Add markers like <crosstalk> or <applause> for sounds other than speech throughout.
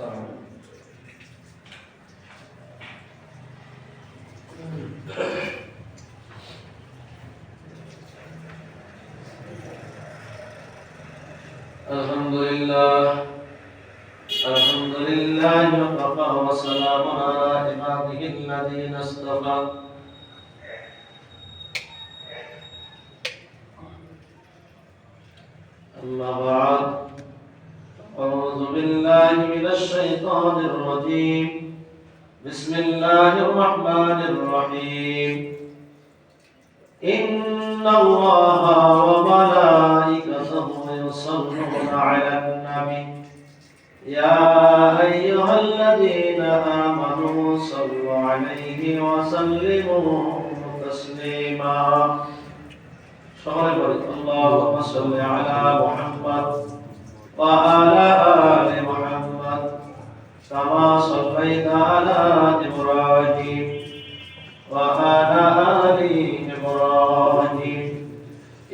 السلام الحمد لله الحمد لله وكفى وسلام على عباده الذين اصطفى وسلموا تسليما সবাই বলি اللهم صل على محمد وعلى آل محمد كما صليت على إبراهيم وعلى آل إبراهيم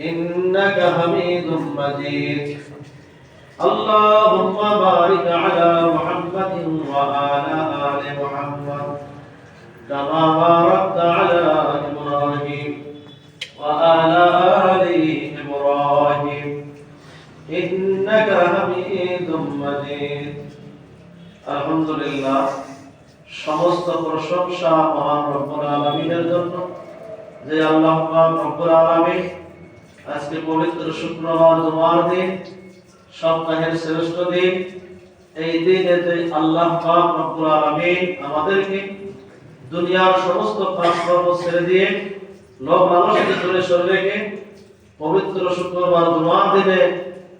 إنك حميد مجيد اللهم بارك على محمد وعلى آل محمد كما باركت সমস্ত প্রশংসা মহান রব্বুল আলামিনের জন্য। যে আল্লাহ রব্বুল আলামিন আজকে পবিত্র শুক্রবার জুমার দিন, সপ্তাহের শ্রেষ্ঠ দিন, এই দিনেতে আল্লাহ পাক রব্বুল আলামিন আমাদেরকে দুনিয়ার সমস্ত কাজকর্ম ছেড়ে দিয়ে লোক মানুষকে দূরে সরে পবিত্র শুক্রবার জুমার দিনে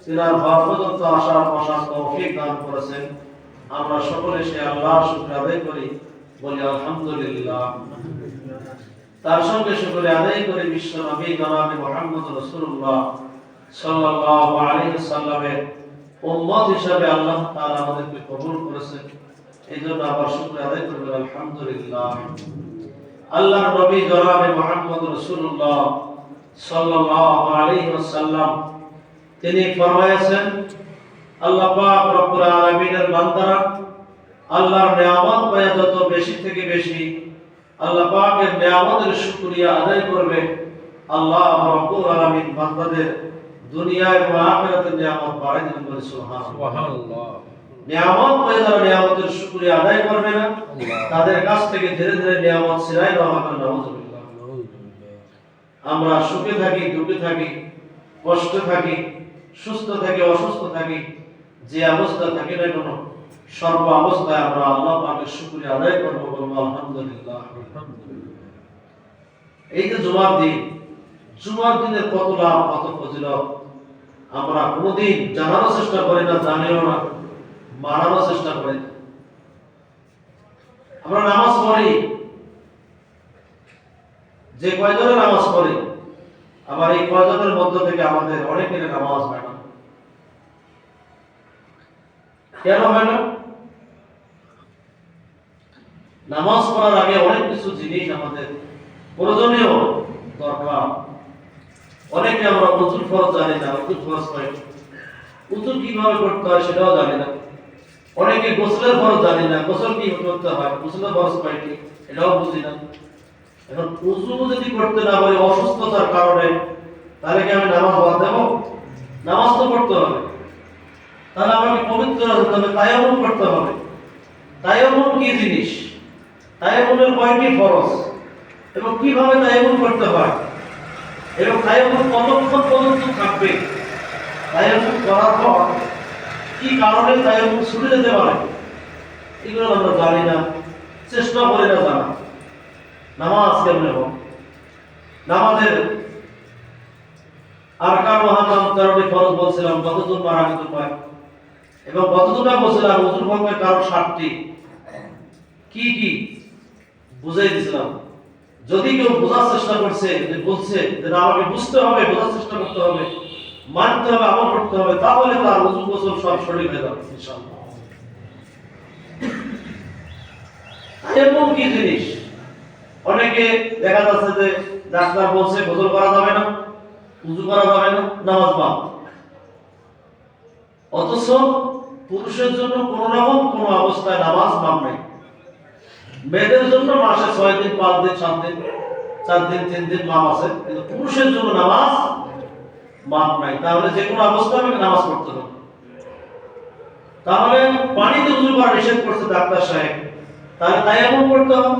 তিনার ভাব পর্যন্ত আসার বসার তৌফিক দান করেছেন। আমরা সকলে সে আল্লাহর শুকর আদায় করি, বলি আলহামদুলিল্লাহ। তার সঙ্গে শুকরে আদায় করে বিশ্ব নবী জনাবে মুহাম্মদ রাসূলুল্লাহ সাল্লাল্লাহু আলাইহি সাল্লামের উম্মত হিসাবে আল্লাহ তাআলা আমাদেরকে কবুল করেছেন। এই জন্য আবার শুকর আদায় করবেন আলহামদুলিল্লাহ। আল্লাহর নবী জনাবে মুহাম্মদ রাসূলুল্লাহ সাল্লাল্লাহু আলাইহি ওয়াসাল্লাম, তিনি ফরমায়েছেন আল্লাহ পাক রব্বুল আলামিনের বান্দারা আল্লাহর নিয়ামত পায় যত বেশি থেকে বেশি আল্লাহ পাকের নিয়ামতের শুকরিয়া আদায় করবে আল্লাহ রব্বুল আলামিন বান্দাদের দুনিয়া এবং আখিরাতের নিয়ামত বাড়াই দিবেন বলে সুবহানাল্লাহ। নিয়ামত পেয়ে যারা নিয়ামতের শুকরিয়া আদায় করবে না তাদের কাছ থেকে ধীরে ধীরে নিয়ামত ছিনাই দেওয়া হবে। নাউজুবিল্লাহ আমরা সুখে থাকি দুঃখে থাকি কষ্টে থাকি সুস্থ থাকি অসুস্থ থাকি যে অবস্থা থাকি না কোনো, সর্ব অবস্থায় আমরা আল্লাহ পাকের শুকরিয়া আদায় করব বলব, আলহামদুলিল্লাহ এই যে জুমার দিন, জুমার দিনের কত লাভ, কত ফজিলত? আমরা কোনোদিন জানানোর চেষ্টা করি না, জানিও না মানানোর চেষ্টা করি না। আমরা নামাজ পড়ি। যে কয়জনের নামাজ পড়ি, আবার এই কয়জনের মধ্য থেকে আমাদের অনেকের নামাজ হয় না কেন হয় না নামাজ পড়ার আগে অনেক কিছু জিনিস আমাদের প্রয়োজনীয় দরকার। অনেকে আমরা উজুর ফরজ জানি না উজুর ফরজ পাই উজু কীভাবে করতে হয় সেটাও জানি না। অনেকে গোসলের ফরজ জানি না, গোসল কি করতে হয়, গোসলের ফরজ পাই কি, এটাও বুঝি না। এখন উজু যদি করতে না পারি অসুস্থতার কারণে, তাহলে কি আমি নামাজ বাদ দেবো? নামাজ তো পড়তে হবে। তাহলে আমাকে পবিত্র হতে হবে তায়ামুম করতে হবে। তায়ামুম কি জিনিস? তায়ামুমের কয়টি ফরজ? এবং কীভাবে তায়ামুম করতে হয়? এবং তায়ামুম কতক্ষণ পর্যন্ত থাকবে? তায়ামুম করার পর কি কারণে তায়ামুম ছুটে যেতে পারে? এগুলো আমরা জানি না, চেষ্টা করি না জানা। নামাজ কেমনে হোক নামাজের আরকান মহানাম তেরোটি ফরজ বলছিলাম কতজন মারা যেতে পায় এবং কতজনটা বলছিলাম ওজন ভঙ্গের কারণ ষাটটি কি কি? বুঝাই দিছিলাম। যদি কেউ বোঝার চেষ্টা করছে বলছে যে না আমাকে বুঝতে হবে, বোঝার চেষ্টা করতে হবে, মানতে হবে, আমল করতে হবে, তাহলে তার ওজন গোসল সব সঠিক হয়ে যাবে, ইনশাআল্লাহ। এমন কি জিনিস? অনেকে দেখা যাচ্ছে যে ডাক্তার বলছে গোসল করা যাবে না, উজু করা যাবে না, নামাজ বাদ। অথচ পুরুষের জন্য কোন রকম কোন অবস্থায় নামাজ মাপ নেই। মেয়েদের জন্য মাসে ছয় দিন, পাঁচ দিন, সাত দিন, চার দিন, তিন দিন মাপ আছে, কিন্তু পুরুষের জন্য নামাজ মাপ নাই। তাহলে যে কোনো অবস্থায় আমাকে নামাজ পড়তে হবে তাহলে পানিতে উজু করা নিষেধ করছে ডাক্তার সাহেব। তাহলে তাই এমন করতে হবে।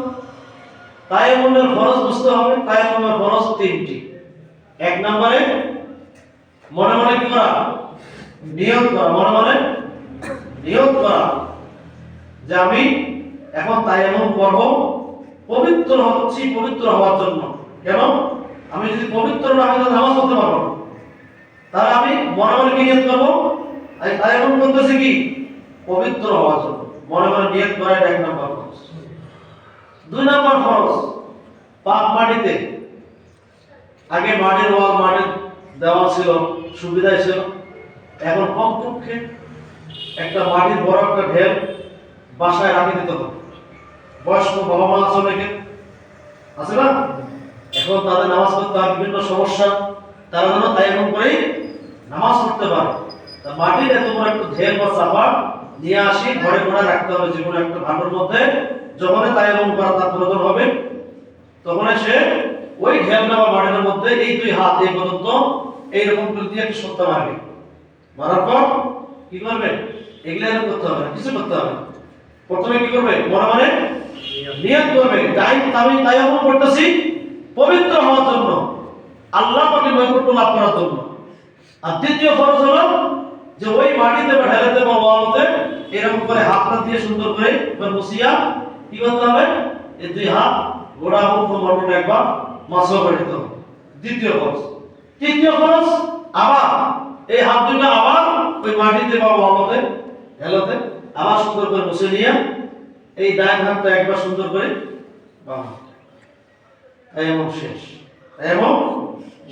তাই এমনের ফরজ বুঝতে হবে। তাই এমনের ফরজ তিনটি। এক নম্বরে মনে মনে কি করা? নিয়ত করা। মনে মনে নিয়ত করা যে আমি এখন তাই এমন করব, পবিত্র হচ্ছি, পবিত্র হওয়ার জন্য। কেন? আমি যদি পবিত্র না হই, তাহলে নামাজ পড়তে পারব তাহলে আমি মনে মনে কি নিয়ত করব আমি তাই এমন করতেছি কি? পবিত্র হওয়ার জন্য। মনে মনে নিয়ত করা এক নম্বর ফরজ দুই নম্বর ফরজ পাক মাটিতে। আগে মাটির ওয়াল, মাটির দেওয়া ছিল, সুবিধাই ছিল। এখন কমপক্ষে একটা মাটির বড় একটা ঢেল বাসায় রাখি দিতে হবে। বয়স্ক বাবা মা আছে অনেকে। আছে না? এখন তাদের নামাজ পড়তে হয়, বিভিন্ন সমস্যা। তারা যেন তাই এমন করেই নামাজ পড়তে পারে। তা মাটির বড় একটা ঢেল বা চাপা নিয়ে আসি, ঘরে ঘরে রাখতে হবে যে কোনো একটা ভাণ্ডার মধ্যে। যখনই তাই এমন করা তার প্রয়োজন হবে তখন সে ওই ঢেলটা বা মাটির মধ্যে এই দুই হাত এই পর্যন্ত এইরকম করে দিয়ে একটা সত্তা মারবে। মারার পর কি করবে? এগুলো করতে হবে কিছু করতে হবে প্রথমে কি করবে? মনে মনে নিয়ত করবে। তাই আমি তাই এমন করতেছি। পবিত্র হওয়ার জন্য, আল্লাহ পাকে নৈকট্য লাভ করার জন্য। আর দ্বিতীয় ফরজ হলো যে ওই মাটিতে বা ঢেলেতে বা ওয়ালতে এরকম করে হাতটা দিয়ে সুন্দর করে বা বসিয়া কি করতে হবে? এই দুই হাত গোড়া মুখ মটন একবার মাসও করে দিতে হবে। দ্বিতীয় ফরজ। তৃতীয় ফরজ, আবার এই হাত দুটো আবার ওই মাটিতে বা ওয়ালতে ঢেলতে আবার সুন্দর করে বসে নিয়ে এই ডান হাতটা একবার সুন্দর করে বাম এবং শেষ। এবং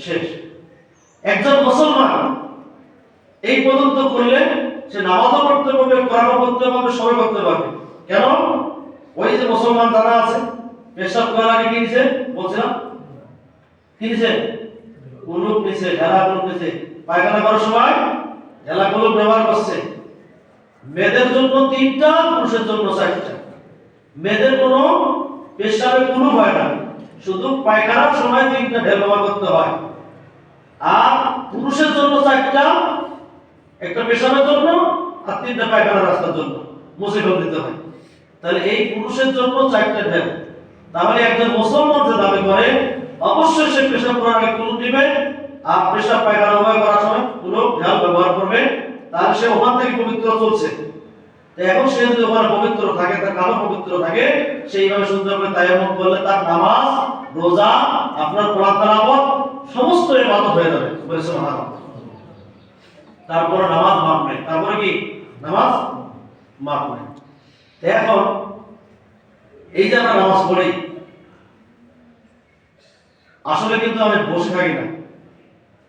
শেষ। একজন মুসলমান এই পর্যন্ত করলে সে নামাজও পড়তে পারবে, কোরআনও পড়তে পারবে, সবই করতে পারবে। কেন? ওই যে মুসলমান যারা আছে, পেশাব করার আগে কি নিছে? বলছিলাম? কি নিছে? কুলুপ নিছে ঢেলা কুলুপ নিছে। পায়খানা করার সময় কুলুপ ব্যবহার করছে। মেয়েদের জন্য তিনটা, পুরুষের জন্য চারটা। মেয়েদের কোনো পেশাবে কুলুপ হয় না। শুধু পায়খানার সময় তিনটা ঢেল ব্যবহার করতে হয়। আর পুরুষের জন্য চারটা, একটা পেশাবের জন্য আর তিনটা পায়খানার রাস্তার জন্য। ফেল দিতে হয়। তাহলে এই পুরুষের জন্য চারটা ঢেল তাহলে একজন মুসলমান যে দাবি করে, অবশ্যই সে পেশাব করার কোনো দিবে আর পেশাব পায়খানা উভয় করার সময় কুলুপ ঢেল ব্যবহার করবে, তাহলে সে ওখান থেকে পবিত্র চলছে। এখন সে যদি ওখানে পবিত্র থাকে, তার কালো পবিত্র থাকে, সেইভাবে সুন্দর করে তায়াম্মুম করলে তার নামাজ, রোজা, আপনার কোরআন তেলাওয়াত, সমস্ত ইবাদত হয়ে যাবে। তারপরে নামাজ মাপ নেই তারপরে কি? নামাজ মাপ নেই এখন এই যে আমরা নামাজ পড়ি, আসলে কিন্তু আমি বসে থাকি না।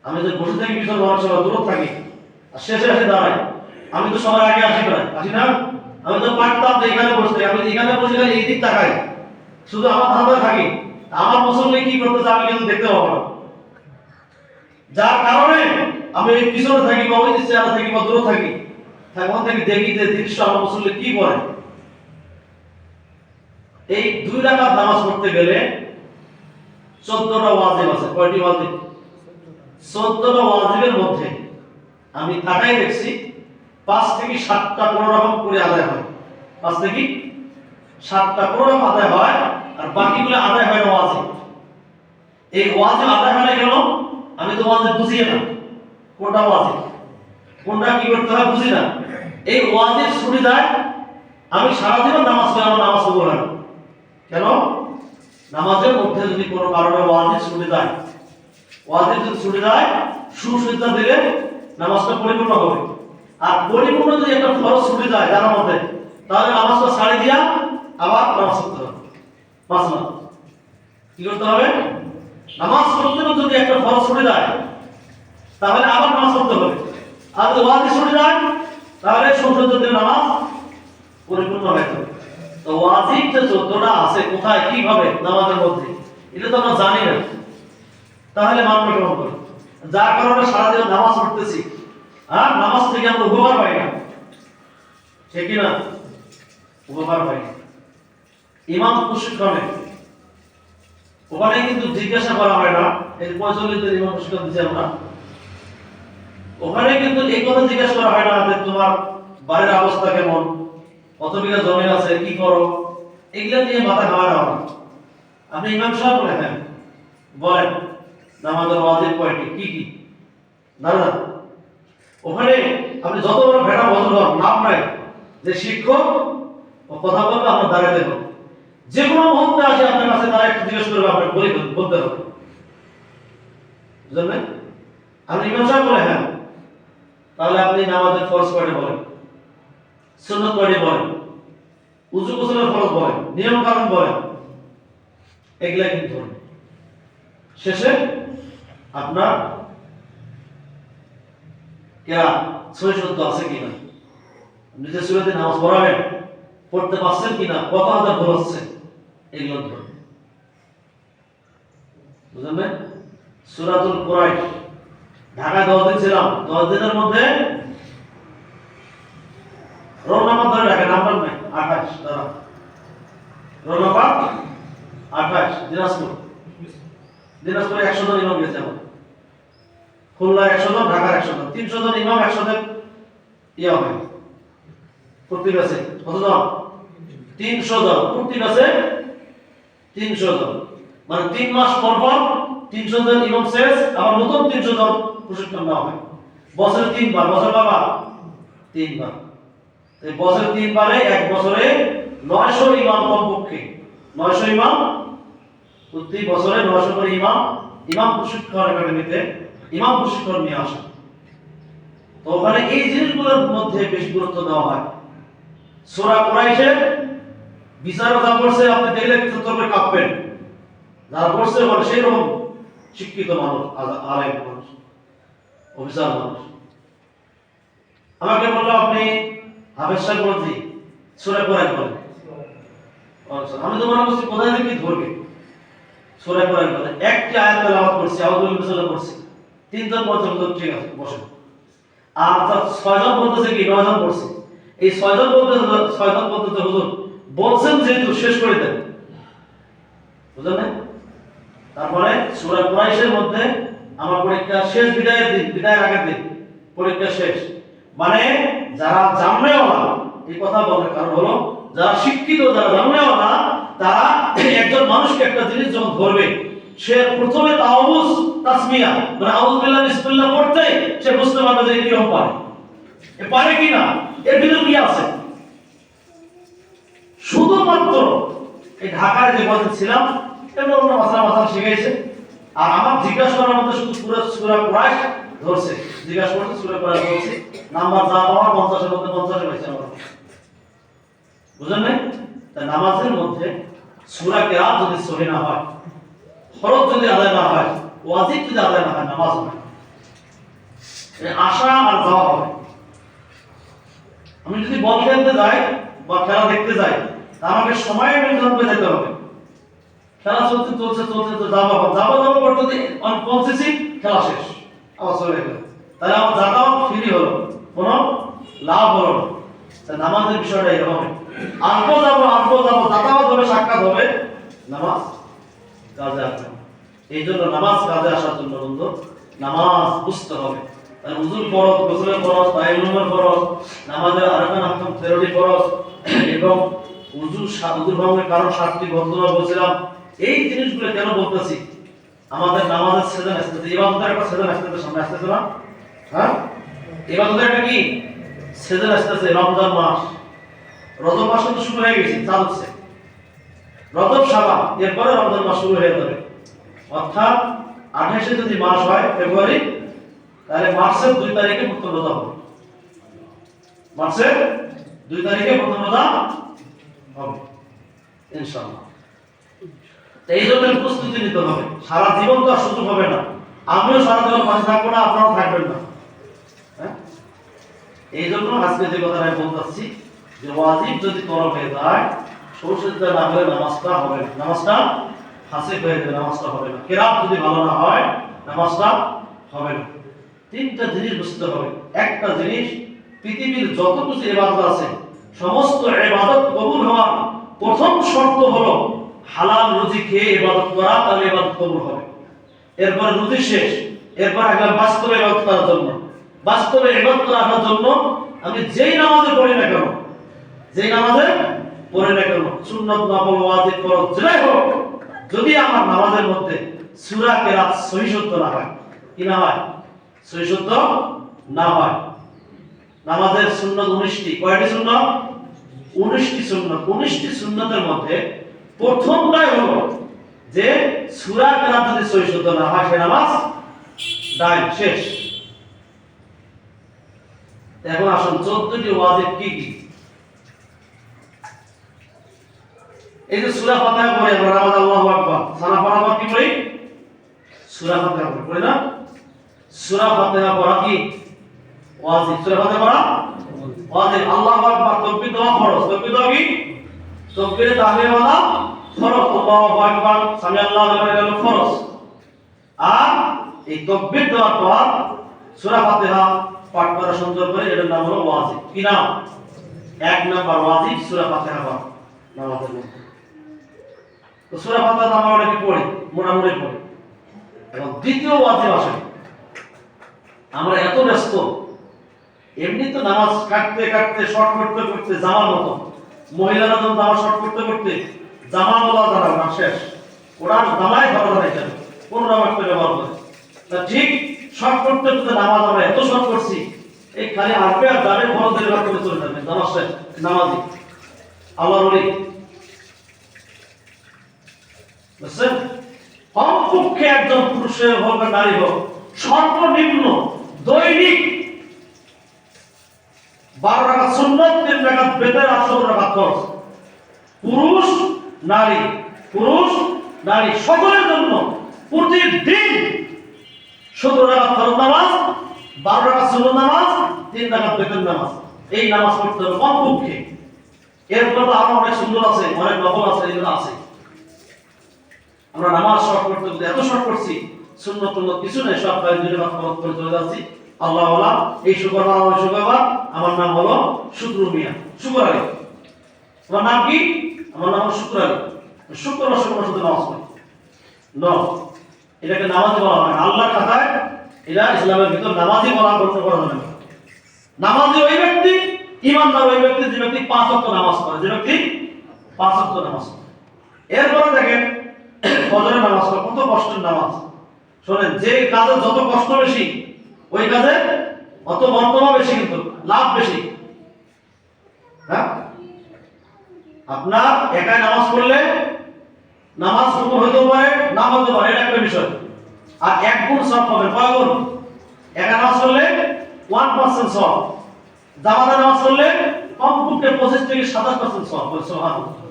আমি যে বসে থাকি, পিছনে সময় দূর থাকি। আর শেষে এসে দাঁড়াই। আমি তো সবার আগে আসি প্রায়। আসি না? আমি তো পারতাম যে এখানে বসতে আমি এখানে বসে গেলে এই দিক তাকাই। শুধু আমার ধাঁধায় থাকি। আমার মুসল্লি কি করতেছে, আমি কিন্তু দেখতে পাবো না। যার কারণে আমি পিছনে থাকি বা ওই চেয়ারে থাকি বা দূরে থাকি তখন থেকে দেখি যে দৃশ্য আমার মুসল্লি কি করে এই দুই রাকাত নামাজ পড়তে গেলে চোদ্দটা ওয়াজিব আছে। কয়টি ওয়াজিব? চোদ্দটা ওয়াজিবের মধ্যে আমি তাকাই দেখছি, পাঁচ থেকে সাতটা কোনো রকম করে আদায় হয়। পাঁচ থেকে সাতটা কোনো রকম আদায় হয় আর বাকিগুলো আদায় হয় না এই ওয়াজিব আদায় হয় না কেন? আমি তো ওয়াজিব বুঝি না। কোনটা ওয়াজিব? কোনটা কি করতে হয় বুঝি না। এই ওয়াজিব যায় আমি সারাদিনও নামাজ পড়ে, আমার নামাজ কবুল না। কেন? নামাজের মধ্যে যদি কোনো কারণে ওয়াজিব ছুটি যায় ওয়াজিব যদি ছুটি যায় সুসজ্জা দিলে নামাজটা পরিপূর্ণ হবে। আর পরিপূর্ণ যদি একটা ফরজ ছুটি যায় জানার মধ্যে, তাহলে নামাজটা ছাড়ি দিয়া আবার নামাজ পড়তে হবে। পাঁচ মাস কি করতে হবে? নামাজ পড়তে যদি একটা ফরজ ছুটি যায়, তাহলে আবার নামাজ পড়তে হবে। আর যদি ওয়াজিব ছুটি যায়, তাহলে সুসজ্জা দিলে নামাজ পরিপূর্ণ হয়ে যাবে তো ওয়াজিব যে চোদ্দটা আছে, কোথায়, কীভাবে, নামাজের মধ্যে, এটা তো আমরা জানি না। তাহলে মানবে কেমন করে যার কারণে সারাদিন নামাজ পড়তেছি। আর নামাজ থেকে আমরা উপকার পাই না। সে কিনা উপকার হয় ইমাম প্রশিক্ষণে। ওখানে কিন্তু জিজ্ঞাসা করা হয় না। এই প্রচলিত ইমাম প্রশিক্ষণ দিচ্ছি আমরা। ওখানে কিন্তু এই কথা জিজ্ঞাসা করা হয় না যে তোমার বাড়ির অবস্থা কেমন? কত বিঘা জমি আছে? কি করো? এগুলো নিয়ে মাথা খাওয়া না। আপনি ইমাম সাহেব বলে হ্যাঁ বলেন। নামাজের ওয়াজিব কয়টি কি কি? না ওখানে আপনি যত বড় ভেড়া বদল হন, লাভ নাই। যে শিক্ষক, ও কথা বলবে আপনার দাঁড়াতে হবে যে কোনো মুহূর্তে আসে আপনার কাছে, তারা একটু জিজ্ঞেস করবে আপনার বলে বলতে হবে। বুঝলেন? আপনি ইমাম সাহেব বলে হ্যাঁ। তাহলে আপনি নামাজের ফরজ কয়টা বলেন, সুন্নত কয়টা বলেন, উজু গোসলের ফরজ বলেন নিয়ম কানুন বলেন এগুলা কিন্তু শেষে আপনার? কেরা সই সত্য আছে কিনা নিজের সুরাতে নামাজ পড়াবেন। পড়তে পারছেন কিনা কত হাজার হচ্ছে এগুলো ধরুন। বুঝলেন সুরাতুল ঢাকায় দশ দিন ছিলাম। দশ দিনের মধ্যে নাম্বার ধরে রাখেন, নাম্বার নাই। আঠাশ রোল নাম্বার আঠাশ, দিনাজপুর। দিনাজপুরে একশো জন ইমাম গেছে আমার। খুলনা একশো জন ঢাকার একশো জন তিনশো জন ইমাম একশো জন ইয়ে হবে। প্রতি ব্যাচে কত জন? তিনশো জন প্রতি ব্যাচে তিনশো জন মানে তিন মাস পর পর তিনশো জন ইমাম শেষ, আবার নতুন তিনশো জন প্রশিক্ষণ নেওয়া হয় বছরে তিনবার, বছর বাবা তিনবার। এই বছরে তিনবারে, এক বছরে নয়শো ইমাম কমপক্ষে। নয়শো ইমাম? প্রতি বছরে নয়শো করে ইমাম ইমাম প্রশিক্ষণ একাডেমিতে। ইমাম প্রশিক্ষণ নিয়ে আসে তো ওখানে এই জিনিসগুলোর মধ্যে বেশি গুরুত্ব দেওয়া হয়। সোরা কোরাইশে বিচারক যা করছে আপনি দেখলে চত্বর করে কাঁপবেন। যারা করছে বলে সেই রকম শিক্ষিত মানুষ আলেম মানুষ, অফিসার মানুষ। আমাকে বলল, আপনি হাফেজ সাহেব বলছি সোরা কোরআন বলেন। আমি তো মনে করছি কোথায় থেকে ধরবে? সোরা কোরআন বলে, একটি আয়াত তেলাওয়াত করছি বিসমিল্লাহ করছি তিনজন পর্যন্ত আছে বসেন আর ছয়জন বলতেছে কি, নয়জন পড়ছে এই ছয়জন বলতে ছয়জন বলতেছে, হুজুর, বলছেন যেহেতু শেষ করে দেন। বুঝলেন তারপরে সূরা কুরাইশের মধ্যে আমার পরীক্ষা শেষ, বিদায়ের দিন, বিদায়ের আগের দিন, পরীক্ষা শেষ। মানে যারা জানলেওয়ালা এই কথা বলার কারণ হলো, যারা শিক্ষিত, যারা জানলেওয়ালা তারা একজন মানুষকে একটা জিনিস যখন ধরবে সে প্রথমে তাওবুস তাসমিয়া মানে আউযু বিল্লাহ বিসমিল্লাহ পড়তে সে বুঝতে পারবে যে কীরকম পারে। এ পারে কি না? এর ভিতর কি আছে? শুধুমাত্র এই ঢাকায় যে বছর ছিলাম এমন অন্য মাসা মাসা শিখেছে আর আমার জিজ্ঞাসা করার মধ্যে শুধু পুরো সুরা কুরাইশ ধরছে। জিজ্ঞাসা করছে, সুরা কুরাইশ ধরছে। নাম্বার যা পাওয়া পঞ্চাশের মধ্যে পঞ্চাশে পাইছে আমার। বুঝলেন তাই নামাজের মধ্যে সুরা কেরাত যদি সহি না হয় ফরজ যদি আদায় না হয়, ওয়াজিব যদি আদায় না হয়, নামাজ আর যাওয়া হবে। আমি যদি বল খেলতে যাই বা খেলা দেখতে যাই আমাকে সময় মেনটেন করে যেতে হবে। খেলা চলছে চলছে তো যাব পৌঁছেছি খেলা শেষ। আবার চলে গেল। তাহলে আমার ফ্রি হলো। কোনো লাভ হলো না। নামাজের বিষয়টা এরকম আসব যাব আসব যাব। সাক্ষাৎ হবে। নামাজ। কাজে আসবে এই জন্য নামাজ কাজে আসার জন্য বন্ধু, নামাজ বুঝতে হবে। তাহলে ফরজ গোসলের ফরজ ফরজ, নামাজের আরকান তেরোটি ফরজ, এবং উজু উজুর ভঙ্গের কারণ সাতটি বর্তমান বলছিলাম, এই জিনিসগুলো কেন বলতেছি? আমাদের নামাজের সেজন আসতেছে ইবাদতের একটা সেজন আসতেছে সামনে আসতেছে হ্যাঁ? ইবাদতের একটা কি? সেজন আসতেছে, রমজান মাস। রজব মাস শুরু হয়ে গেছে, চাল হচ্ছে। রজব সাবান এরপরে রমজান মাস শুরু হয়ে যাবে। অর্থাৎ আঠাশে যদি মাস হয়, ফেব্রুয়ারি, তাহলে মার্চের দুই তারিখে প্রথম রোজা হবে। মার্চের দুই তারিখে প্রথম রোজা হবে, ইনশাআল্লাহ। এই জন্য প্রস্তুতি নিতে হবে। সারা জীবন তো আর সুযোগ হবে না। আমিও সারা জীবন পাশে থাকব না, আপনারাও থাকবেন না। হ্যাঁ? এই জন্য আজকে যে কথাটা আমি বলতেছি যে ওয়াজিব যদি তরফ হয়ে যায় সরষেটা না হলে নামাজটা হবে। না নামাজটা হাসিক হয়ে যাবে নামাজটা হবে না। কেরাত যদি ভালো না হয়, নামাজটা হবে না। তিনটা জিনিস বুঝতে হবে। একটা জিনিস, পৃথিবীর যত কিছু ইবাদত আছে, সমস্ত ইবাদত কবুল হওয়ার প্রথম শর্ত হলো, হালাল রুজি খেয়ে ইবাদত করা, তাহলে ইবাদত কবুল হবে। এরপর রুজি শেষ। এরপর একবার বাস্তবে ইবাদত করার জন্য। বাস্তবে ইবাদত রাখার জন্য আমি যেই নামাজে পড়ি না কেন, যেই নামাজে না কেন সুন্নত নফল ওয়াজিব ফরজ হোক। যদি আমার নামাজের মধ্যে সূরা কেরাত সহি শুদ্ধ না হয়, কি না হয়? সহি শুদ্ধ না হয়। নামাজের সুন্নত উনিশটি। কয়টি সুন্নত? উনিশটি সুন্নত। উনিশটি সুন্নতের মধ্যে প্রথমটাই হলো যে সূরা কেরাত যদি সহি শুদ্ধ না হয়, সে নামাজ ডাইন শেষ। এখন আসুন, চোদ্দটি ওয়াজিব কি কি? এই যে সূরা ফাতিহা পড়ে আমরা নামাজ আল্লাহু আকবার। সানা পড়ার পর কি পড়ি সূরা ফাতিহা পড়ি পড়ি না? সূরা ফাতিহা পড়া কি? ওয়াজিব। সূরা ফাতিহা পড়া? ওয়াজিব। আল্লাহু আকবার, তাকবীর দেওয়া ফরজ। তাকবীর দেওয়া কি তাকবীরে তাহলিল ওয়ালা ফরজ। আল্লাহু আকবার সামি আল্লাহু আকবার এটা হলো ফরজ। আর এই তাকবীর দেওয়ার পর সূরা ফাতিহা পাঠ করা সুন্দর করে এটার নাম হলো ওয়াজিব। কি নাম? এক নাম্বার ওয়াজিব সূরা ফাতিহা পড়া নামাজের মধ্যে। তো সূরা ফাতিহা তো আমরা অনেকে পড়ি, মোটামুটি পড়ি। এবং দ্বিতীয় ওয়াজিব আসে। আমরা এত ব্যস্ত, এমনি তো নামাজ কাটতে কাটতে শর্ট করতে করতে, জামার মতো। মহিলারা যখন জামা শর্ট করতে করতে, জামা বলা দ্বারা না, শেষ। ওরা জামাই ভালো ধরে কেন? কোন নামাজটা ব্যবহার করে। তা ঠিক শর্ট করতে করতে নামাজ আমরা এত শর্ট করছি, এই খালি আসবে আর যাবে ফল রাখতে চলে যাবে নামাজ শেষ নামাজি আল্লাহর ওলি। বুঝছেন? কমপক্ষে একজন পুরুষের হোক আর নারী হোক, সর্বনিম্ন দৈনিক বারো টাকা তিন টাকা বেতন আটশো টাকা খরচ পুরুষ, নারী পুরুষ, নারী সকলের জন্য প্রতিদিন সতেরো টাকা ফরজ নামাজ, বারো টাকা নামাজ, তিন টাকা বেতন নামাজ। এই নামাজ পড়তে হবে কমপক্ষে। এরপর আরও অনেক সুন্দর আছে, অনেক নকল আছে, এগুলো আছে। আমরা নামাজ শর্ট করতে করতে এত শর্ট করছি শূন্য কিছু নেই সব গায়ে দুটো খরচ করে চলে যাচ্ছি। আল্লাহ আল্লাহ এই শুক্রবার আমার শুক্রবার আমার নাম হলো শুক্র মিয়া, শুক্র আলী। আমার নাম কি? আমার নাম হলো শুক্র আলী। শুক্রবার শুক্রবার শুধু নামাজ পড়ি। ন, এটাকে নামাজি বলা হয় না। আল্লাহর খাতায় এটা ইসলামের ভিতর নামাজি বলা গণ্য করা যাবে নামাজি ওই ব্যক্তি ইমানদার ওই ব্যক্তি, যে ব্যক্তি পাঁচ ওয়াক্ত নামাজ পড়ে, যে ব্যক্তি পাঁচ ওয়াক্ত নামাজ পড়ে। এরপরে দেখেন ফজরের নামাজ পড়া, কত কষ্টের নামাজ? শোনেন, যে কাজে যত কষ্ট বেশি, ওই কাজে অত মর্তবা বেশি কিন্তু, লাভ বেশি। হ্যাঁ? আপনার একাই নামাজ পড়লে নামাজ কবুল হইতে পারে, না হতে পারে, এটা একটা বিষয়। আর এক গুণ সব পাবেন কয় গুণ? একা নামাজ পড়লে ওয়ান পার্সেন্ট সব। জামাতে নামাজ পড়লে কমপক্ষে পঁচিশ থেকে সাতাশ পার্সেন্ট সব সোহান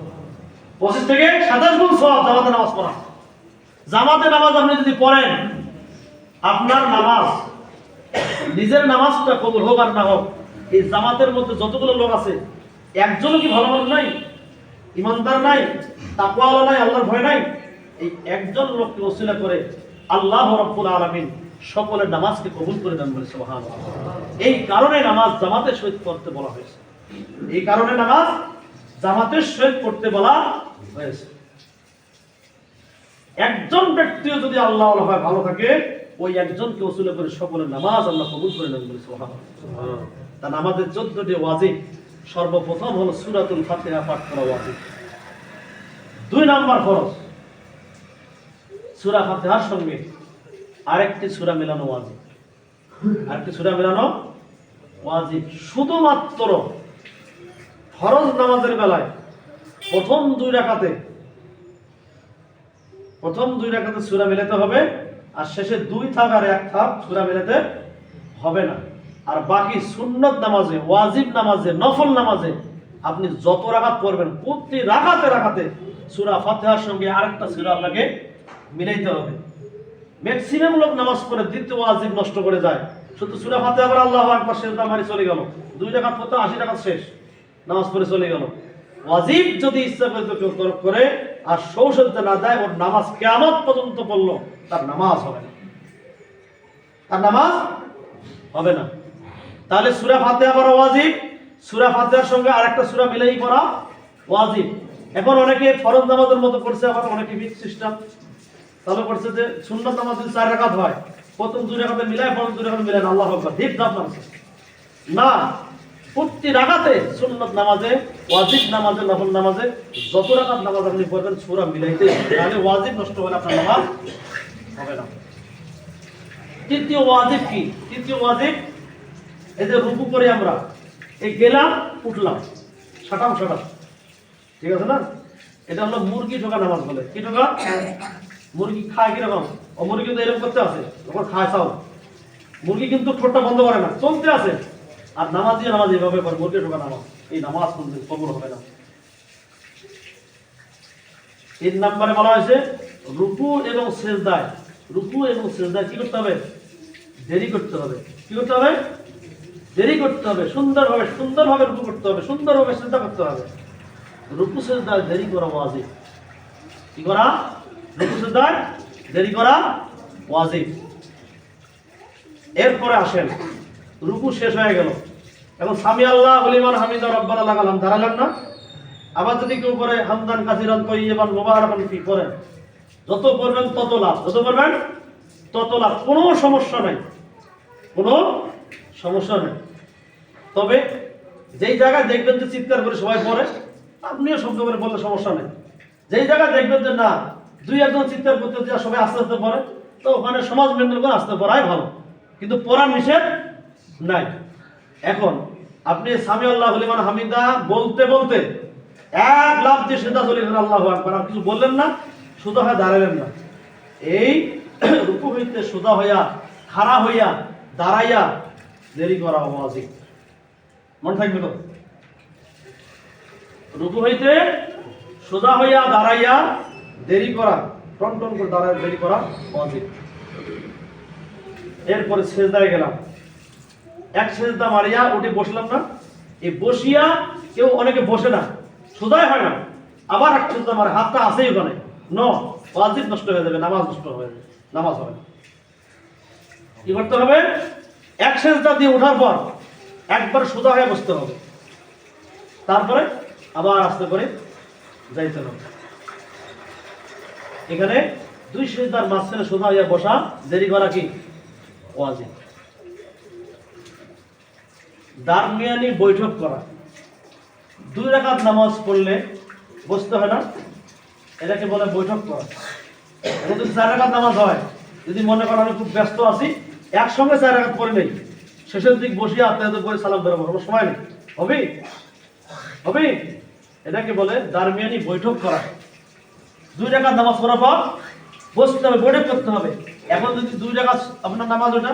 পঁচিশ থেকে সাতাশ গুণ সব জামাতে নামাজ পড়া। জামাতে নামাজ আপনি যদি পড়েন, আপনার নামাজ, নিজের নামাজটা কবুল হোক আর না হোক, এই জামাতের মধ্যে যতগুলো লোক আছে, একজনও কি ভালো মানুষ নাই? ইমানদার নাই? তাকওয়ালা নাই? আল্লাহর ভয় নাই? এই একজন লোককে ওসিলা করে আল্লাহ রাব্বুল আলামিন সকলের নামাজকে কবুল করে দেন বলে সুবহানাল্লাহ। এই কারণে নামাজ জামাতের সহিত করতে বলা হয়েছে। এই কারণে নামাজ জামাতের সহিত পড়তে বলা হয়েছে। একজন ব্যক্তিও যদি আল্লাহ হয় ভালো থাকে, ওই একজনকে ওসুলে করে সকলের নামাজ আল্লাহ কবুল করে নেন বলে তা নামাজের চোদ্দটি ওয়াজিব। সর্বপ্রথম হলো সুরাতুল ফাতিহা পাঠ করা ওয়াজিব। দুই নাম্বার ফরজ, সূরা ফাতিহার সঙ্গে আরেকটি সুরা মেলানো ওয়াজিব। আরেকটি সুরা মেলানো ওয়াজিব। শুধুমাত্র ফরজ নামাজের বেলায় প্রথম দুই রাখাতে প্রথম দুই রাকাতে সুরা মেলাতে হবে, আর শেষে দুই থাক আর এক থাক সুরা মেলাতে হবে না। আর বাকি সুন্নত নামাজে, ওয়াজিব নামাজে, নফল নামাজে আপনি যত রাকাত পড়বেন, প্রতি রাকাতে রাখাতে সুরা ফাতিহার সঙ্গে আরেকটা সুরা আপনাকে মিলাইতে হবে। ম্যাক্সিমাম লোক নামাজ পড়ে, দ্বিতীয় ওয়াজিব নষ্ট করে যায়। শুধু সূরা ফাতে পড়ে আল্লাহ আকবার, শেষ মারি চলে গেল। দুই রাকাত পড়তে 80 রাকাত শেষ। নামাজ পড়ে চলে গেল। ওয়াজিব যদি ইচ্ছা করে কেউ তরক করে আর সৌসজ্জা না দেয় ওর নামাজ কিয়ামত পর্যন্ত পড়ল তার নামাজ হবে না। তার নামাজ হবে না। তাহলে সূরা ফাতিহা পড়া ওয়াজিব সূরা ফাতিহার সঙ্গে আরেকটা সূরা মিলাই পড়া ওয়াজিব। এখন অনেকে ফরজ নামাজের মতো করছে আবার অনেকে বিট সিস্টেম। তবে করছে যে সুন্নত নামাজ যদি চার রাকাত হয় প্রথম দুই রাকাতে মিলায় প্রথম দুই রাকাতে মিলায় না, আল্লাহু আকবার দীপ দাপ না প্রতি রাকাতে সুন্নত নামাজে, ওয়াজিব নামাজে, নফল নামাজে যত রাকাত নামাজ আপনি পড়বেন, সূরা মিলাইতে তাহলে ওয়াজিব নষ্ট হলে আপনার নামাজ হবে না। তৃতীয় ওয়াজিব কি? তৃতীয় ওয়াজিব, এই যে রুকু করে আমরা, এই গেলাম, উঠলাম, সাটাম সাটাম। ঠিক আছে না? এটা হলো মুরগি ঢোকা নামাজ বলে। কি ঢোকা? মুরগি খায় কীরকম? ও মুরগি তো এরকম করতে আছে তখন খায় চাও। মুরগি কিন্তু ঠোঁটটা বন্ধ করে না, চলতে আছে। আর নামাজ দিয়ে নামাজ এভাবে করে মুরগি ঢোকা নামাজ এই নামাজ কোনদিন কবর হবে না। তিন নম্বরে বলা হয়েছে, রুকু এবং সেজদায়, রুকু এবং সেজদায় কি করতে হবে? দেরি করতে হবে। কি করতে হবে? দেরি করতে হবে। সুন্দরভাবে সুন্দরভাবে রুকু করতে হবে। সুন্দরভাবে চিন্তা করতে হবে। রুকু সেজদায় দেরি করা ওয়াজিব। কি করা? রুকু সেজদায় দেরি করা ওয়াজিব। এরপরে আসেন। রুকু শেষ হয়ে গেল। এবং সামি আল্লাহ হলিমান হামিদা রব্বানা লাগালাম, দাঁড়ালেন না? আবার যদি কেউ করে, হামদান কাসিরান তৈবান মোবারকান ফি, করেন। যত করবেন তত লাভ। যত করবেন তত লাভ। কোনো সমস্যা নেই। কোনো সমস্যা নেই। তবে যেই জায়গায় দেখবেন যে চিৎকার করে সবাই পড়ে, আপনিও শব্দ করে বললে সমস্যা নেই। যেই জায়গায় দেখবেন যে না, দুই একজন চিৎকার করতে যা সবাই আস্তে আস্তে পড়ে, তো ওখানে সমাজ মেনটেন করে আসতে পড়াই ভালো। কিন্তু পড়া নিষেধ নাই এখন আপনি সামি আল্লাহ হলিমান হামিদা বলতে বলতে এক লাভ দিয়ে সেদা চলে আল্লাহ আকবার। আর কিছু বললেন না, সুদা হয়ে দাঁড়ালেন না। এই <coughs> রূপ হইতে সুদা হইয়া, খাড়া হইয়া, দাঁড়াইয়া দেরি করা উচিত মনে থাকবে তো? রুকু হইতে সোজা হইয়া, দাঁড়াইয়া দেরি করা টন টন করে দাঁড়ায় দেরি করা উচিত এরপরে সেজদায় গেলাম। এক সেজদা মারিয়া উঠে বসলাম না। এই বসিয়া কেউ অনেকে বসে না। সোজাই হয় না। আবার এক সেজদা মারে, হাতটা আসেই ওখানে। ন, ওয়াজিব নষ্ট হয়ে যাবে, নামাজ নষ্ট হয়ে যাবে, নামাজ হবে কি করতে হবে? এক সেজদা দিয়ে ওঠার পর একবার সোজা হয়ে বসতে হবে। তারপরে আবার আস্তে করে যাইতে হবে। এখানে দুই সেজদার মাঝখানে সোজা হইয়া বসা দেরি করা কি? ওয়াজিব। দারমিয়ানি বৈঠক করা। দুই রাকাত নামাজ পড়লে বসতে হয় না, এটাকে বলে বৈঠক করা। এখন যদি চার রাকাত নামাজ হয়, যদি মনে করেন আমি খুব ব্যস্ত আছি, একসঙ্গে চার রাকাত পড়ে নেই। শেষের দিক বসিয়ে আত্মীয় করে সালাম বেরোবো আমার সময় নেই। হবে? হবে? এটাকে বলে দারমিয়ানি বৈঠক করা। দুই রাকাত নামাজ পড়ার পর বসতে হবে, বৈঠক করতে হবে। এখন যদি দুই রাকাত আপনার নামাজ ওটা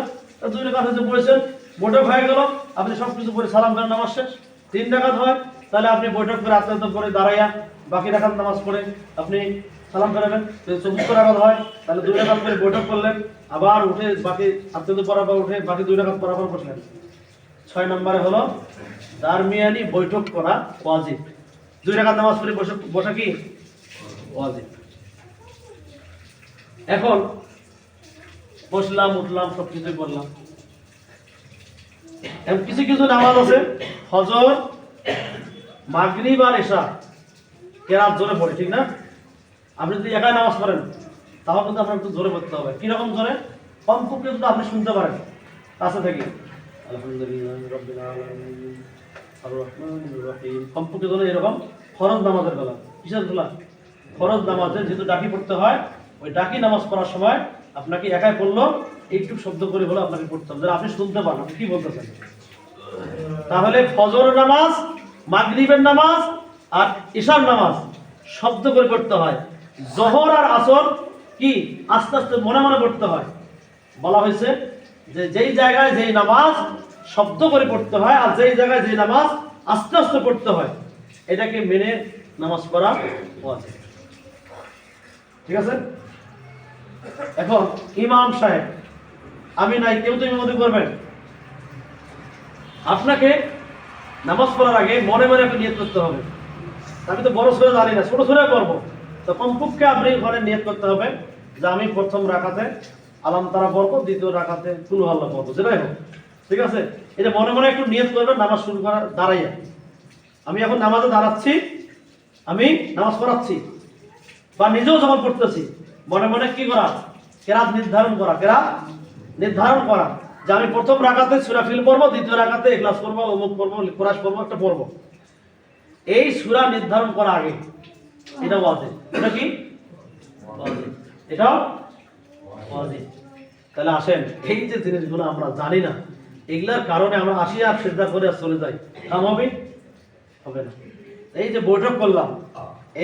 দুই রাকাত হয়তো পড়েছেন বৈঠক হয়ে গেল। আপনি সব কিছু করে সালাম করেন নামাজ শেষ। তিন রাকাত হয়, তাহলে আপনি বৈঠক করে আস্তে করে দাঁড়াইয়া বাকি রাকাত নামাজ পড়ে আপনি সালাম ফেরাবেন চতুর্থ রাকাত হয়, তাহলে দুই রাকাত করে বৈঠক করলেন। আবার উঠে বাকি আত্মীয় পর উঠে বাকি দুই রাকাত পড়ার পর বসলেন। ছয় নম্বরে হলো, দারমিয়ানি বৈঠক করা ওয়াজিব। দুই রাকাত নামাজ পড়ে বসে বসা কি? ওয়াজিব। এখন বসলাম, উঠলাম সব কিছুই করলাম। কিছু কিছু নামাজ আছে। ফজর মাগরিব আর এশা। কেরাত জোরে পড়ে, ঠিক না? আপনি যদি একাই নামাজ পড়েন তাহলে কিন্তু আপনার একটু জোরে পড়তে হবে। কীরকম জোরে? কম কমপক্ষে যদি আপনি শুনতে পারেন, কাছে থেকে। কমপক্ষে এরকম ফরজ নামাজের গলা কিসের গলা ফরজ যেহেতু ডাকি পড়তে হয়, ওই ডাকি নামাজ পড়ার সময় আপনাকে একাই পড়ল একটু শব্দ করে হলো আপনাকে পড়তে হবে। আপনি শুনতে পান, আপনি কি বলতেছেন? তাহলে ফজর নামাজ, মাগরিবের নামাজ আর ঈশার নামাজ শব্দ করে পড়তে হয়। জহর আর আসর কি? আস্তে আস্তে মনে মনে পড়তে হয়। বলা হয়েছে যে যেই জায়গায় যেই নামাজ শব্দ করে পড়তে হয় আর যেই জায়গায় যেই নামাজ আস্তে আস্তে পড়তে হয়, এটাকে মেনে নামাজ পড়া ঠিক আছে? এখন ইমাম সাহেব আমি নাই, কেউ তো ইমামতি করবেন। আপনাকে নামাজ পড়ার আগে মনে মনে একটা নিয়ত করতে হবে। আমি তো বড় ছেলে জানি না, ছোট ছেলে করব তো কমপক্ষে আপনি ঘরে নিয়ত করতে হবে যে আমি প্রথম রাখাতে আলাম তারা পড়ব দ্বিতীয় রাখাতে কুলু আল্লাহ পড়ব যেটাই হোক। ঠিক আছে? এটা মনে মনে একটু নিয়ত করবেন, নামাজ শুরু করার দাঁড়াইয়া আমি এখন নামাজে দাঁড়াচ্ছি, আমি নামাজ পড়াচ্ছি, বা নিজেও যখন পড়তেছি, মনে মনে কি করা? কেরাত নির্ধারণ করা, কেরাত নির্ধারণ করা। যে আমি প্রথম রাখাতে সুরা ফিল পড়ব, দ্বিতীয় রাখাতে এক্লাস পড়ব, অমুক পড়ব কোরআস পড়ব, একটা পড়ব। এই সুরা নির্ধারণ করা আগে। এটা ওয়াজিব এটা কি? এটাও ওয়াজিব তাহলে আসেন, এই যে জিনিসগুলো আমরা জানি না, এগুলার কারণে আমরা আসি আর সিদ্ধা করে আর চলে যাই। কাম হবে হবে না। এই যে বৈঠক করলাম,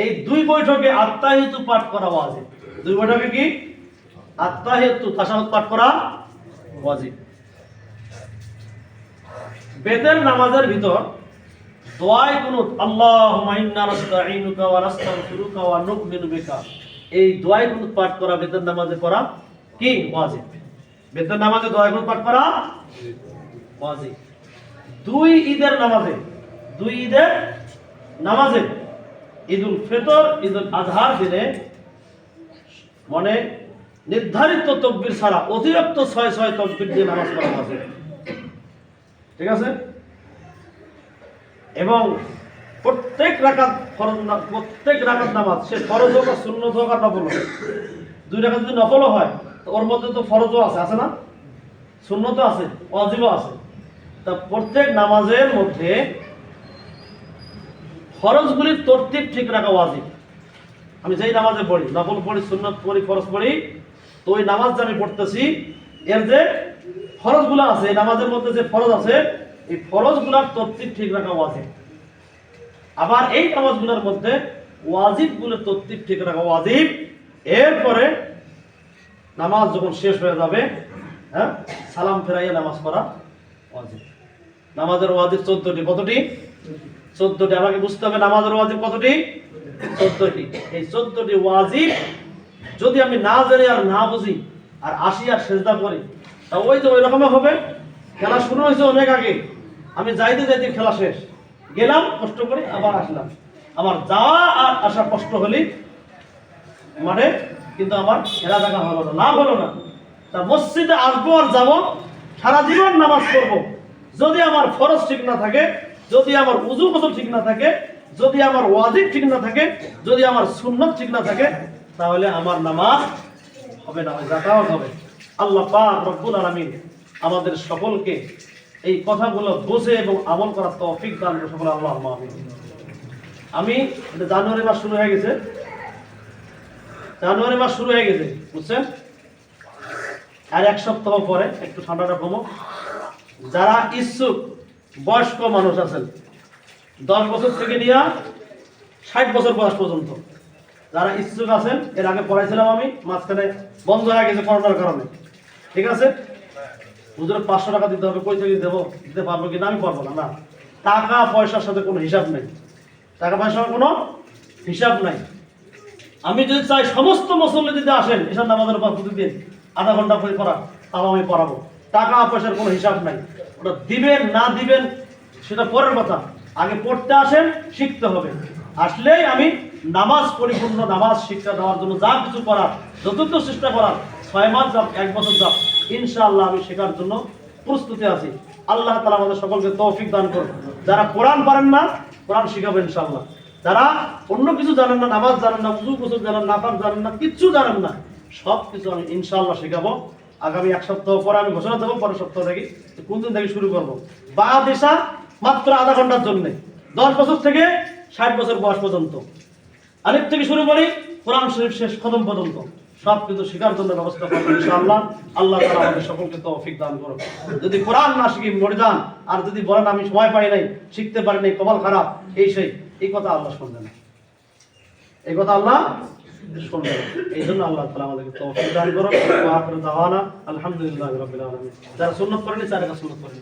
এই দুই বৈঠকে আত্মাহিতু পাঠ করা ওয়াজিব দুই বৈঠকে কি? আত্মাহিতু তাসাহুদ পাঠ করা ওয়াজিব। নামাজের ভিতর কুনুত, আল্লাহুম্মা ইন্না নাস্তাঈনুকা ওয়া নাস্তাগফিরুকা ওয়া নু'মিনু বিকা। এই দোয়াই কুনুত পাঠ করা নামাজে পড়া কি? ওয়াজিব। বেতের নামাজে দোয়াই কুনুত পাঠ করা ওয়াজিব। দুই ঈদের নামাজে, দুই ঈদের নামাজে ঈদুল ফিতর, ঈদুল আজহার দিনে মানে নির্ধারিত তকবির ছাড়া অতিরিক্ত ছয় ছয় তকবির দিয়ে নামাজ পড়া ওয়াজিব ঠিক আছে? এবং প্রত্যেক রাকাত প্রত্যেক রাকাত নামাজ, সে ফরজ হোক আর শূন্য হোক আর নফল হোক, দুই রাকাত যদি নফলও হয়, তো ওর মধ্যে তো ফরজও আছে আছে না? শূন্য তো আছে অজীবও আছে। তা প্রত্যেক নামাজের মধ্যে ফরজগুলির তরতিব ঠিক রাখা ওয়াজিব। আমি যেই নামাজে পড়ি, নফল পড়ি, সুন্নত পড়ি, ফরজ পড়ি তো ওই নামাজ যে আমি পড়তেছি, এর যে ফরজগুলো আছে নামাজের মধ্যে যে ফরজ আছে, এই ফরজগুলোর তরতিব ঠিক রাখা ওয়াজিব। আবার এই নামাজগুলোর মধ্যে ওয়াজিবগুলোর তরতিব ঠিক রাখা ওয়াজিব। এরপরে নামাজ যখন শেষ হয়ে যাবে হ্যাঁ সালাম ফেরাইয়া নামাজ পড়া ওয়াজিব। নামাজের ওয়াজিব চোদ্দটি, কতটি? চোদ্দটি। আমাকে বুঝতে হবে, নামাজের ওয়াজিব কতটি? চোদ্দটি। এই চোদ্দটি ওয়াজিব যদি আমি না জানি আর না বুঝি, আর আসি আর সেজদা করি, তা ওই যে ওই রকমের হবে। খেলা শুরু হয়েছে অনেক আগে। আমি যাইতে যাইতে খেলা শেষ। গেলাম, কষ্ট করে আবার আসলাম। আমার যাওয়া আর আসা কষ্ট হলেই মানে কিন্তু আমার খেলা দেখা হলো না, লাভ হলো না। তা মসজিদে আসব আর যাব, সারা জীবন নামাজ পড়ব। যদি আমার ফরজ ঠিক না থাকে, যদি আমার উজু কসম ঠিক না থাকে, যদি আমার ওয়াজিব ঠিক না থাকে, যদি আমার সুন্নত ঠিক না থাকে তাহলে আমার নামাজ হবে না জাকাত হবে। আল্লাহ পাক রব্বুল আলামিন আমাদের সকলকে এই কথাগুলো বুঝে এবং আমল করার তৌফিক দান করে সকল আল্লাহ আমিন। আমি এটা জানুয়ারি মাস শুরু হয়ে গেছে। জানুয়ারি মাস শুরু হয়ে গেছে, বুঝছেন? আর এক সপ্তাহ পরে একটু ঠান্ডাটা কমো যারা ইচ্ছুক, বয়স্ক মানুষ আছেন, দশ বছর থেকে নিয়ে ষাট বছর বয়স পর্যন্ত যারা ইচ্ছুক আছেন, এর আগে পড়াইছিলাম আমি, মাঝখানে বন্ধ হয়ে গেছে করোনার কারণে। ঠিক আছে? হুজুরের পাঁচশো টাকা দিতে হবে, কই থেকে দেবো? দিতে পারব কিনা? আমি পারব না না। টাকা পয়সার সাথে কোনো হিসাব নেই। টাকা পয়সার কোনো হিসাব নাই। আমি যদি চাই সমস্ত মুসল্লি যদি আসেন এসব নামাজের উপর প্রতিদিন আধা ঘণ্টা করে পড়া তাও আমি পড়াবো। টাকা পয়সার কোনো হিসাব নাই। ওটা দিবেন, না দিবেন, সেটা পরের কথা। আগে পড়তে আসেন, শিখতে হবে। আসলেই আমি নামাজ পরিপূর্ণ, নামাজ শিক্ষা দেওয়ার জন্য যা কিছু করার, যতটুকু চেষ্টা করার, ছয় মাস যাক, এক বছর যাক, ইনশাআল্লাহ আমি শেখার জন্য প্রস্তুতি আছি। আল্লাহ তালা আমাদের সকলকে তৌফিক দান করুন যারা কোরআন পারেন না, কোরআন শিখাবেন ইনশাআল্লাহ। যারা অন্য কিছু জানেন না, নামাজ জানেন না, উজু কুসুর জানেন না নাফাক জানেন না, কিচ্ছু জানেন না সব কিছু আমি ইনশাআল্লাহ শেখাবো। আগামী এক সপ্তাহ পরে আমি ঘোষণা দেবো, পরের সপ্তাহ থেকে কোন দিন থেকে শুরু করব। বা দেশা মাত্র আধা ঘণ্টার জন্যে। দশ বছর থেকে ষাট বছর বয়স পর্যন্ত। আলিফ থেকে শুরু করি কোরআন শরীফ শেষ, খতম পর্যন্ত। সব কিছু শেখার জন্য ব্যবস্থা করব ইনশাআল্লাহ। আল্লাহ তাআলা আমাদের সকলকে তৌফিক দান করুন যদি কোরআন না শিখি, মরে যান। আর যদি বলেন আমি সময় পাই নাই, শিখতে পারি নাই, কপাল খারাপ, এই সেই, এই কথা আল্লাহ শুনবেন এই কথা আল্লাহ এই জন্য আল্লাহ তালা আমাদেরকে তৌফিক দান ওয়া আখিরু দাওয়ানা, আলহামদুলিল্লাহি রাব্বিল আলামিন। যারা সুন্নত করেনি তারা সুন্নাত করেনি